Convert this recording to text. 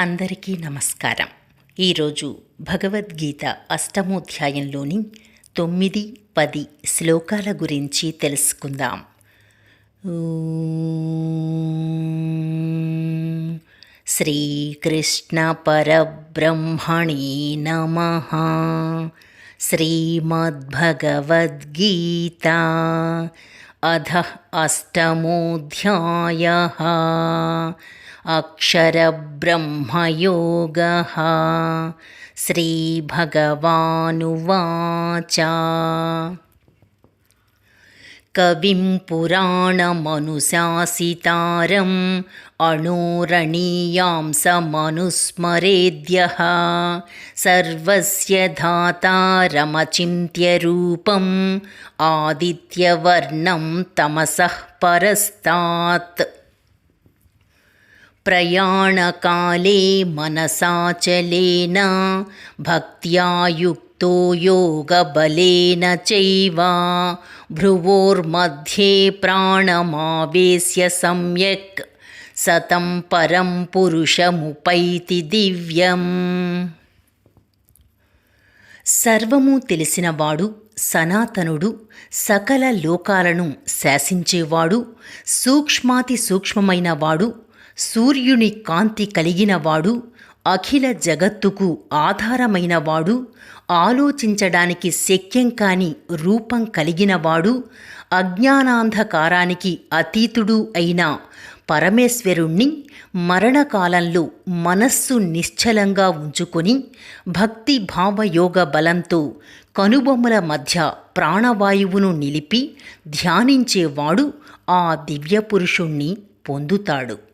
అందరికీ నమస్కారం. ఈరోజు భగవద్గీత అష్టమోధ్యాయంలోని తొమ్మిది పది శ్లోకాల గురించి తెలుసుకుందాం. శ్రీకృష్ణ పరబ్రహ్మణి నమ. శ్రీమద్భగవద్గీత अधः अष्टमोऽध्यायः। अक्षरब्रह्मयोगः। श्रीभगवानुवाच। कविं पुराणमनुशासितारम् अणोरणीयां समनुस्मरेद्यः। सर्वस्य धातारमचिन्त्यरूपम् आदित्यवर्णं तमसः परस्तात् प्रयाणकाले मनसाचलेन भक्त्या युक्तो योगबलेन चैव भ्रुवोर्मध्ये प्राणमावेश्य सम्यक् सतं परं पुरुषमुपैति दिव्यम् సర్వము తెలిసినవాడు సనాతనుడు సకల లోకాలను శాసించేవాడు సూక్ష్మాతి సూక్ష్మమైన వాడు సూర్యుని కాంతి కలిగినవాడు అఖిల జగత్తుకు ఆధారమైనవాడు ఆలోచించడానికి శక్యం కాని రూపం కలిగినవాడు అజ్ఞానాంధకారానికి అతీతుడు అయిన పరమేశ్వరుణ్ణి మరణకాలంలో మనస్సు నిశ్చలంగా ఉంచుకొని భక్తి భావయోగ బలంతో కనుబొమ్మల మధ్య ప్రాణవాయువును నిలిపి ధ్యానించేవాడు ఆ దివ్యపురుషుణ్ణి పొందుతాడు.